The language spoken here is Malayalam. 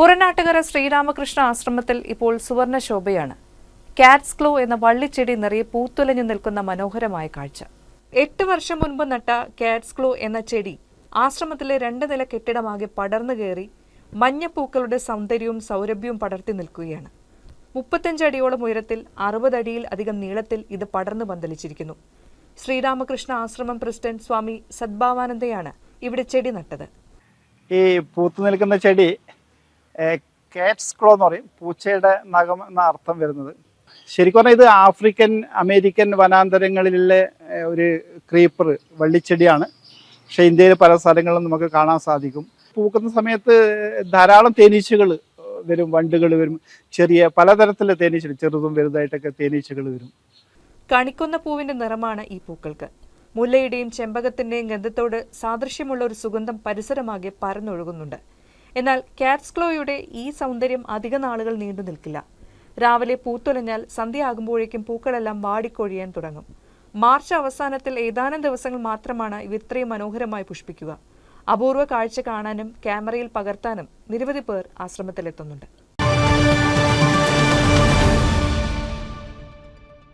പുറനാട്ടുകര ശ്രീരാമകൃഷ്ണ ആശ്രമത്തിൽ ഇപ്പോൾ സുവർണ ശോഭയാണ് കാറ്റ്സ് ക്ലോ എന്ന വള്ളിച്ചെടി നിറയെ പൂത്തുലഞ്ഞു നിൽക്കുന്ന മനോഹരമായ കാഴ്ച. എട്ട് വർഷം മുൻപ് നട്ട കാറ്റ്സ് ക്ലോ എന്ന ചെടി ആശ്രമത്തിലെ രണ്ട് നില കെട്ടിടമാകെ പടർന്നു കയറി മഞ്ഞപ്പൂക്കളുടെ സൗന്ദര്യവും സൗരഭ്യവും പടർത്തി നിൽക്കുകയാണ്. മുപ്പത്തഞ്ച് അടിയോളം ഉയരത്തിൽ അറുപതടിയിൽ അധികം നീളത്തിൽ ഇത് പടർന്നു പന്തലിച്ചിരിക്കുന്നു. ശ്രീരാമകൃഷ്ണ ആശ്രമം പ്രസിഡന്റ് സ്വാമി സദ്ഭാവാനന്ദയാണ് ഇവിടെ ചെടി നട്ടത്. ഈ പൂത്തു നിൽക്കുന്ന ചെടി കാറ്റ്സ് ക്ലോ എന്ന് പറയും. പൂച്ചയുടെ നഖം എന്ന അർത്ഥം വരുന്നത്. ശരിക്കും പറഞ്ഞാൽ ഇത് ആഫ്രിക്കൻ അമേരിക്കൻ വനാന്തരങ്ങളിലെ ഒരു ക്രീപ്പർ വള്ളിച്ചെടിയാണ്. പക്ഷേ ഇന്ത്യയിൽ പല സ്ഥലങ്ങളിലും നമുക്ക് കാണാൻ സാധിക്കും. പൂക്കുന്ന സമയത്ത് ധാരാളം തേനീച്ചകൾ വരും വണ്ടുകൾ വരും. ചെറിയ പലതരത്തിലെ തേനീച്ചകൾ ചെറുതും വലുതായിട്ടൊക്കെ തേനീച്ചകൾ വരും. കണിക്കുന്ന പൂവിന്റെ നിറമാണ് ഈ പൂക്കൾക്ക്. മുല്ലയുടെയും ചെമ്പകത്തിന്റെയും ഗന്ധത്തോട് സാദൃശ്യമുള്ള ഒരു സുഗന്ധം പരിസരമാകെ പരന്നൊഴുകുന്നുണ്ട്. എന്നാൽ കാറ്റ്സ് ക്ലോയുടെ ഈ സൗന്ദര്യം അധിക നാളുകൾ നീണ്ടു നിൽക്കില്ല. രാവിലെ പൂത്തൊലഞ്ഞാൽ സന്ധ്യയാകുമ്പോഴേക്കും പൂക്കളെല്ലാം വാടിക്കൊഴിയാൻ തുടങ്ങും. മാർച്ച് അവസാനത്തിൽ ഏതാനും ദിവസങ്ങൾ മാത്രമാണ് ഇവ ഇത്രയും മനോഹരമായി പുഷ്പിക്കുക. അപൂർവ കാഴ്ച കാണാനും ക്യാമറയിൽ പകർത്താനും നിരവധി പേർ ആശ്രമത്തിലെത്തുന്നുണ്ട്.